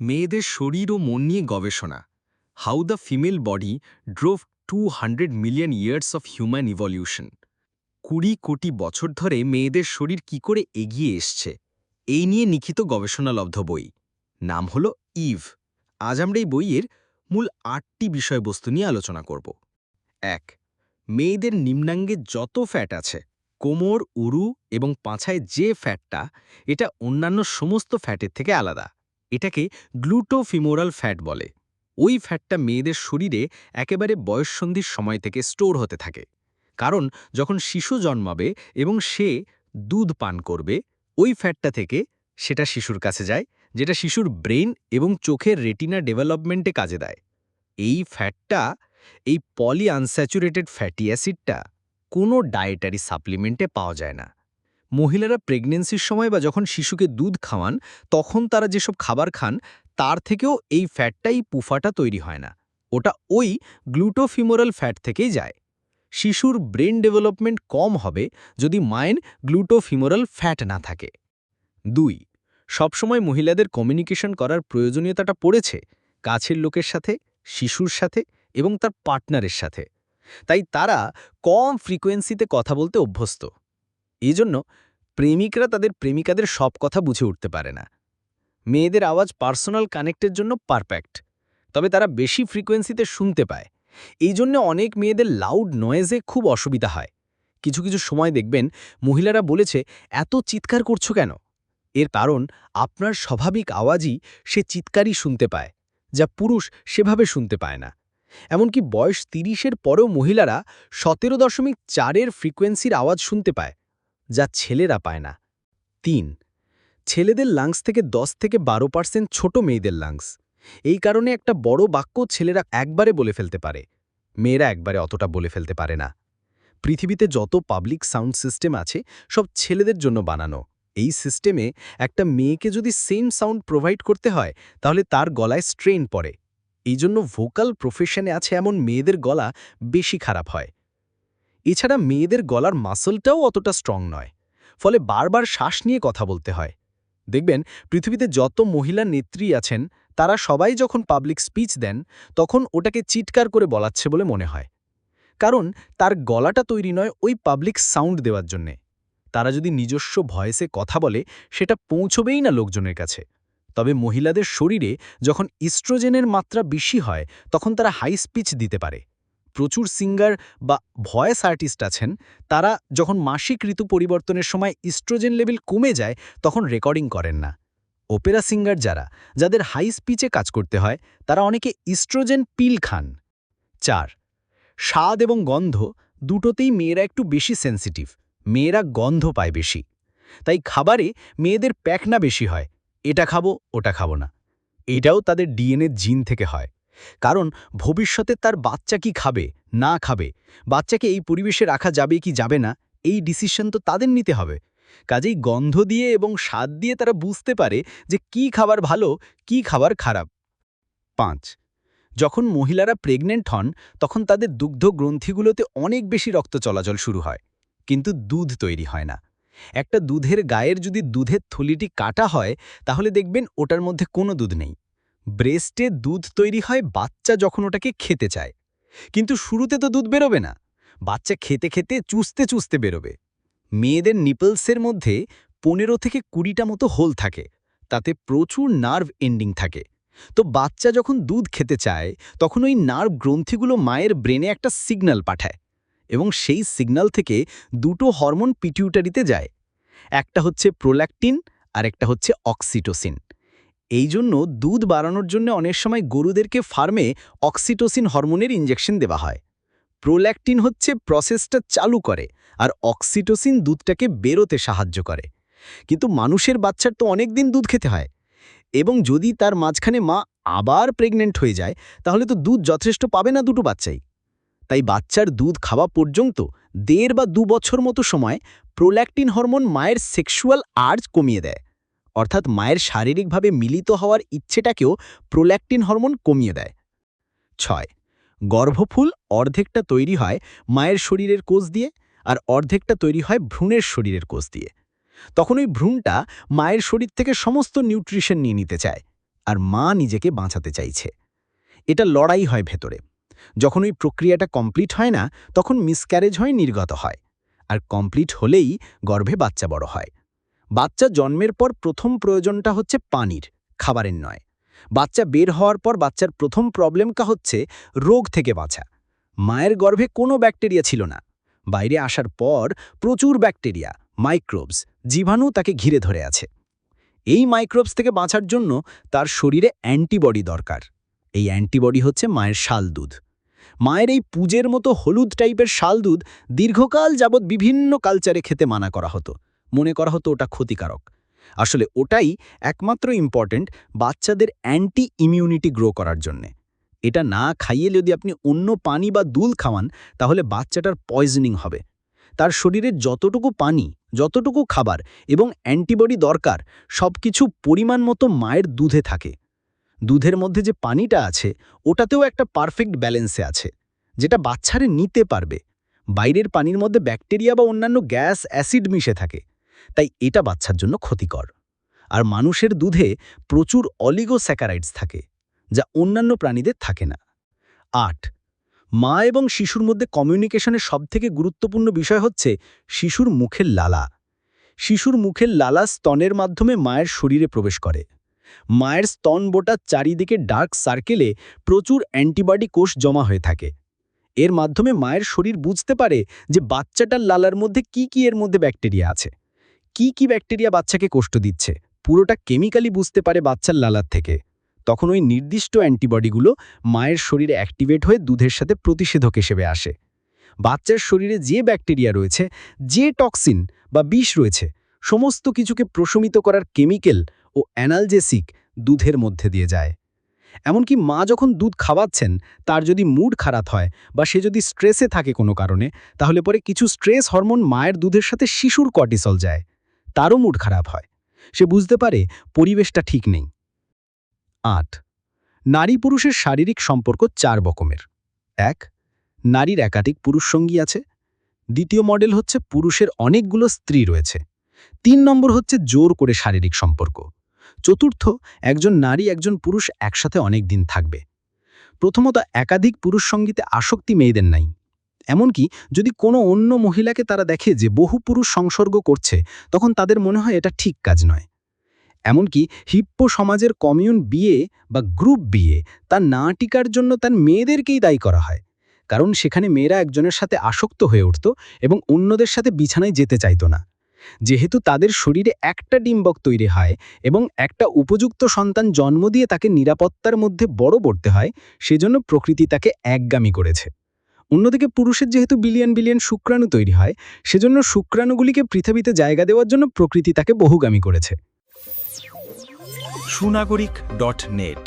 মেয়েদের শরীর ও মন নিয়ে গবেষণা। How the female body drove two hundred million years of human evolution কুড়ি কোটি বছর ধরে মেয়েদের শরীর কি করে এগিয়ে এসছে? এই নিয়ে লিখিত গবেষণালব্ধ বই। নাম হল ইভ আজ আমরা এই বইয়ের মূল আটটি বিষয়বস্তু নিয়ে আলোচনা করব। এক, মেয়েদের নিম্নাঙ্গে যত ফ্যাট আছে, কোমর, উরু এবং পাছায় যে ফ্যাটটা এটা অন্যান্য সমস্ত ফ্যাটের থেকে আলাদা। এটাকে গ্লুটোফিমোরাল ফ্যাট বলে। ওই ফ্যাটটা মেয়েদের শরীরে একেবারে বয়ঃসন্ধির সময় থেকে স্টোর হতে থাকে। কারণ যখন শিশু জন্মাবে এবং সে দুধ পান করবে, ওই ফ্যাটটা থেকে সেটা শিশুর কাছে যায়, যেটা শিশুর ব্রেন এবং চোখের রেটিনা ডেভেলপমেন্টে কাজে দেয়। এই ফ্যাটটা, এই পলি আনস্যাচুরেটেড ফ্যাটি অ্যাসিডটা কোনো ডায়েটারি সাপ্লিমেন্টে পাওয়া যায় না। মহিলারা প্রেগনেন্সির সময় বা যখন শিশুকে দুধ খাওয়ান, তখন তারা যেসব খাবার খান, তার থেকেও এই ফ্যাটটাই পুফাটা তৈরি হয় না। ওটা ওই গ্লুটোফিমোরাল ফ্যাট থেকেই যায়। শিশুর ব্রেন ডেভেলপমেন্ট কম হবে যদি মায়ের গ্লুটোফিমোরাল ফ্যাট না থাকে। দুই, সবসময় মহিলাদের কমিউনিকেশন করার প্রয়োজনীয়তাটা পড়েছে কাছের লোকের সাথে, শিশুর সাথে এবং তার পার্টনারের সাথে। তাই তারা কম ফ্রিকোয়েন্সিতে কথা বলতে অভ্যস্ত। এজন্য প্রেমিকরা তাদের প্রেমিকাদের সব কথা বুঝে উঠতে পারে না। মেয়েদের আওয়াজ পার্সোনাল কানেক্টের জন্য পারফেক্ট, তবে তারা বেশি ফ্রিকোয়েন্সিতে শুনতে পায়। এই জন্য অনেক মেয়েদের লাউড নয়েজে খুব অসুবিধা হয়। কিছু কিছু সময় দেখবেন মহিলারা বলেছে, এত চিৎকার করছ কেন? এর কারণ, আপনার স্বাভাবিক আওয়াজই সে চিৎকারই শুনতে পায়, যা পুরুষ সেভাবে শুনতে পায় না। এমনকি বয়স তিরিশের পরেও মহিলারা সতেরো দশমিক চারের ফ্রিকোয়েন্সির আওয়াজ শুনতে পায়। যা ছেলেরা পায় না। তিন, ছেলেদের লাংস থেকে দশ থেকে বারো পার্সেন্ট ছোট মেয়েদের লাংস। এই কারণে একটা বড় বাক্য ছেলেরা একবারে বলে ফেলতে পারে। মেয়েরা একবারে অতটা বলে ফেলতে পারে না। পৃথিবীতে যত পাবলিক সাউন্ড সিস্টেম আছে, সব ছেলেদের জন্য বানানো। এই সিস্টেমে একটা মেয়েকে যদি সেম সাউন্ড প্রোভাইড করতে হয়, তাহলে তার গলায় স্ট্রেন পড়ে। এই জন্য ভোকাল প্রফেশনে আছে এমন মেয়েদের গলা বেশি খারাপ হয়। এছাড়া মেয়েদের গলার মাসলটাও অতটা স্ট্রং নয়। ফলে বারবার শ্বাস নিয়ে কথা বলতে হয়। দেখবেন, পৃথিবীতে যত মহিলা নেত্রী আছেন, তারা সবাই যখন পাবলিক স্পিচ দেন, তখন ওটাকে চিৎকার করে বলাচ্ছে বলে মনে হয়। কারণ, তার গলাটা তৈরি নয় ওই পাবলিক সাউন্ড দেওয়ার জন্যে। তারা যদি নিজস্ব ভয়েসে কথা বলে, সেটা পৌঁছবেই না লোকজনের কাছে। তবে মহিলাদের শরীরে যখন ইস্ট্রোজেনের মাত্রা বেশি হয়, তখন তারা হাই স্পিচ দিতে পারে। প্রচুর সিঙ্গার বা ভয়েস আর্টিস্ট আছেন, তারা যখন মাসিক ঋতু পরিবর্তনের সময় ইস্ট্রোজেন লেভেল কমে যায়, তখন রেকর্ডিং করেন না। ওপেরা সিঙ্গার যারা, যাদের হাই স্পিচে কাজ করতে হয়, তারা অনেকে ইস্ট্রোজেন পিল খান। চার, স্বাদ এবং গন্ধ দুটোতেই মেয়েরা একটু বেশি সেন্সিটিভ মেয়েরা গন্ধ পায় বেশি। তাই খাবারে মেয়েদের প্যাকনা বেশি হয়, এটা খাব, ওটা খাব না। এটাও তাদের ডিএনএ জিন থেকে হয়। কারণ ভবিষ্যতে তার বাচ্চা কি খাবে, না খাবে, বাচ্চাকে এই পরিবেশে রাখা যাবে কি যাবে না, এই ডিসিশন তো তাদের নিতে হবে। কাজেই গন্ধ দিয়ে এবং স্বাদ দিয়ে তারা বুঝতে পারে যে কি খাবার ভালো, কি খাবার খারাপ। পাঁচ, যখন মহিলারা প্রেগনেন্ট হন, তখন তাদের দুগ্ধ গ্রন্থিগুলোতে অনেক বেশি রক্ত চলাচল শুরু হয়, কিন্তু দুধ তৈরি হয় না। একটা দুধের গায়ের যদি দুধের থলিটি কাটা হয়, তাহলে দেখবেন ওটার মধ্যে কোনো দুধ নেই। ব্রেস্টে দুধ তৈরি হয়, বাচ্চা যখন ওটাকে খেতে চায়। কিন্তু শুরুতে তো দুধ বেরোবে না। বাচ্চা খেতে খেতে, চুষতে চুষতে বেরোবে। মেয়েদের নিপলসের মধ্যে পনেরো থেকে কুড়িটা মতো হোল থাকে। তাতে প্রচুর নার্ভ এন্ডিং থাকে। তো বাচ্চা যখন দুধ খেতে চায়, তখন ওই নার্ভ গ্রন্থিগুলো মায়ের ব্রেনে একটা সিগন্যাল পাঠায় এবং সেই সিগন্যাল থেকে দুটো হরমোন পিটিউটারিতে যায়। একটা হচ্ছে প্রোল্যাকটিন আর একটা হচ্ছে অক্সিটোসিন। এই জন্য দুধ বাড়ানোর জন্য অনেক সময় গরুদেরকে ফার্মে অক্সিটোসিন হরমোনের ইঞ্জেকশন দেওয়া হয়। প্রোল্যাকটিন হচ্ছে প্রসেসটা চালু করে আর অক্সিটোসিন দুধটাকে বেরোতে সাহায্য করে। কিন্তু মানুষের বাচ্চার তো অনেক দিন দুধ খেতে হয়। এবং যদি তার মাঝখানে মা আবার প্রেগনেন্ট হয়ে যায়, তাহলে তো দুধ যথেষ্ট পাবে না দুটো বাচ্চাই। তাই বাচ্চার দুধ খাওয়া পর্যন্ত দেড় বা দু বছর মতো সময় প্রোল্যাকটিন হরমোন মায়ের সেক্সুয়াল আর্জ কমিয়ে দেয়। অর্থাৎ মায়ের শারীরিকভাবে মিলিত হওয়ার ইচ্ছেটাকেও প্রোল্যাকটিন হরমোন কমিয়ে দেয়। ছয়, গর্ভফুল অর্ধেকটা তৈরি হয় মায়ের শরীরের কোষ দিয়ে আর অর্ধেকটা তৈরি হয় ভ্রূণের শরীরের কোষ দিয়ে। তখন ওই ভ্রূণটা মায়ের শরীর থেকে সমস্ত নিউট্রিশন নিয়ে নিতে চায় আর মা নিজেকে বাঁচাতে চাইছে। এটা লড়াই হয় ভেতরে। যখন ওই প্রক্রিয়াটা কমপ্লিট হয় না, তখন মিসক্যারেজ হয়, নির্গত হয়। আর কমপ্লিট হলেই গর্ভে বাচ্চা বড় হয়। বাচ্চা জন্মের পর প্রথম প্রয়োজনটা হচ্ছে পানির, খাবারের নয়। বাচ্চা বের হওয়ার পর বাচ্চার প্রথম প্রবলেমটা হচ্ছে রোগ থেকে বাঁচা। মায়ের গর্ভে কোনো ব্যাকটেরিয়া ছিল না। বাইরে আসার পর প্রচুর ব্যাকটেরিয়া, মাইক্রোবস, জীবাণু তাকে ঘিরে ধরে আছে। এই মাইক্রোবস থেকে বাঁচার জন্য তার শরীরে অ্যান্টিবডি দরকার। এই অ্যান্টিবডি হচ্ছে মায়ের শাল দুধ। মায়ের এই পুজের মতো হলুদ টাইপের শাল দুধ দীর্ঘকাল যাবৎ বিভিন্ন কালচারে খেতে মানা করা হতো। মনে করা হতো ওটা ক্ষতিকারক। আসলে ওটাই একমাত্র ইম্পর্ট্যান্ট বাচ্চাদের অ্যান্টি ইমিউনিটি গ্রো করার জন্যে। এটা না খাইয়ে যদি আপনি অন্য পানি বা দুল খাওয়ান, তাহলে বাচ্চাটার পয়জনিং হবে। তার শরীরে যতটুকু পানি, যতটুকু খাবার এবং অ্যান্টিবডি দরকার, সবকিছু পরিমাণ মতো মায়ের দুধে থাকে। দুধের মধ্যে যে পানিটা আছে, ওটাতেও একটা পারফেক্ট ব্যালেন্সে আছে, যেটা বাচ্চারে নিতে পারবে। বাইরের পানির মধ্যে ব্যাকটেরিয়া বা অন্যান্য গ্যাস অ্যাসিড মিশে থাকে। তাই এটা বাচ্চার জন্য ক্ষতিকর। আর মানুষের দুধে প্রচুর অলিগোস্যাকারাইডস থাকে, যা অন্যান্য প্রাণীদের থাকে না। আট, মা এবং শিশুর মধ্যে কমিউনিকেশনের সবথেকে গুরুত্বপূর্ণ বিষয় হচ্ছে শিশুর মুখের লালা। শিশুর মুখের লালা স্তনের মাধ্যমে মায়ের শরীরে প্রবেশ করে। মায়ের স্তন বোটার চারিদিকে ডার্ক সার্কেলে প্রচুর অ্যান্টিবডি কোষ জমা হয়ে থাকে। এর মাধ্যমে মায়ের শরীর বুঝতে পারে যে বাচ্চাটার লালার মধ্যে কি কি এর মধ্যে ব্যাকটেরিয়া আছে। কি কি ব্যাকটেরিয়া বাচ্চাকে কষ্ট দিচ্ছে? পুরোটা কেমিক্যালি বুঝতে পারে বাচ্চার লালার থেকে। তখন ওই নির্দিষ্ট অ্যান্টিবডিগুলো মায়ের শরীরে অ্যাক্টিভেট হয়ে দুধের সাথে প্রতিষেধক হিসেবে আসে। বাচ্চার শরীরে যে ব্যাকটেরিয়া রয়েছে, যে টক্সিন বা বিষ রয়েছে, সমস্ত কিছুকে প্রশমিত করার কেমিক্যাল ও অ্যানালজেসিক দুধের মধ্যে দিয়ে যায়। এমনকি মা যখন দুধ খাওয়াচ্ছেন, তার যদি মুড খারাপ হয় বা সে যদি স্ট্রেসে থাকে কোনো কারণে, তাহলে পরে কিছু স্ট্রেস হরমোন মায়ের দুধের সাথে শিশুর কর্টিসল যায়। তারও মুড খারাপ হয়। সে বুঝতে পারে পরিবেশটা ঠিক নেই। আট, নারী পুরুষের শারীরিক সম্পর্ক চার রকমের। এক, নারীর একাধিক পুরুষ সঙ্গী আছে। দ্বিতীয় মডেল হচ্ছে পুরুষের অনেকগুলো স্ত্রী রয়েছে। তিন নম্বর হচ্ছে জোর করে শারীরিক সম্পর্ক। চতুর্থ, একজন নারী, একজন পুরুষ একসাথে অনেক দিন থাকবে। প্রথমত একাধিক পুরুষ সঙ্গীতে আসক্তি মেয়েদের নাই। এমনকি যদি কোনো অন্য মহিলাকে তারা দেখে যে বহু পুরুষ সংসর্গ করছে, তখন তাদের মনে হয় এটা ঠিক কাজ নয়। এমনকি হিপ্পো সমাজের কমিউন বিয়ে বা গ্রুপ বিয়ে, তার না টিকার জন্য তার মেয়েদেরকেই দায়ী করা হয়। কারণ সেখানে মেয়েরা একজনের সাথে আসক্ত হয়ে উঠত এবং অন্যদের সাথে বিছানায় যেতে চাইত না। যেহেতু তাদের শরীরে একটা ডিম্বক তৈরি হয় এবং একটা উপযুক্ত সন্তান জন্ম দিয়ে তাকে নিরাপত্তার মধ্যে বড় করতে হয়, সেজন্য প্রকৃতি তাকে একগামী করেছে। অন্যদিকে পুরুষের যেহেতু বিলিয়ন বিলিয়ন শুক্রাণু তৈরি হয়, সেজন্য শুক্রাণুগুলিকে পৃথিবীতে জায়গা দেওয়ার জন্য প্রকৃতি তাকে বহুগামী করেছে। সুনাগরিক ডট নেট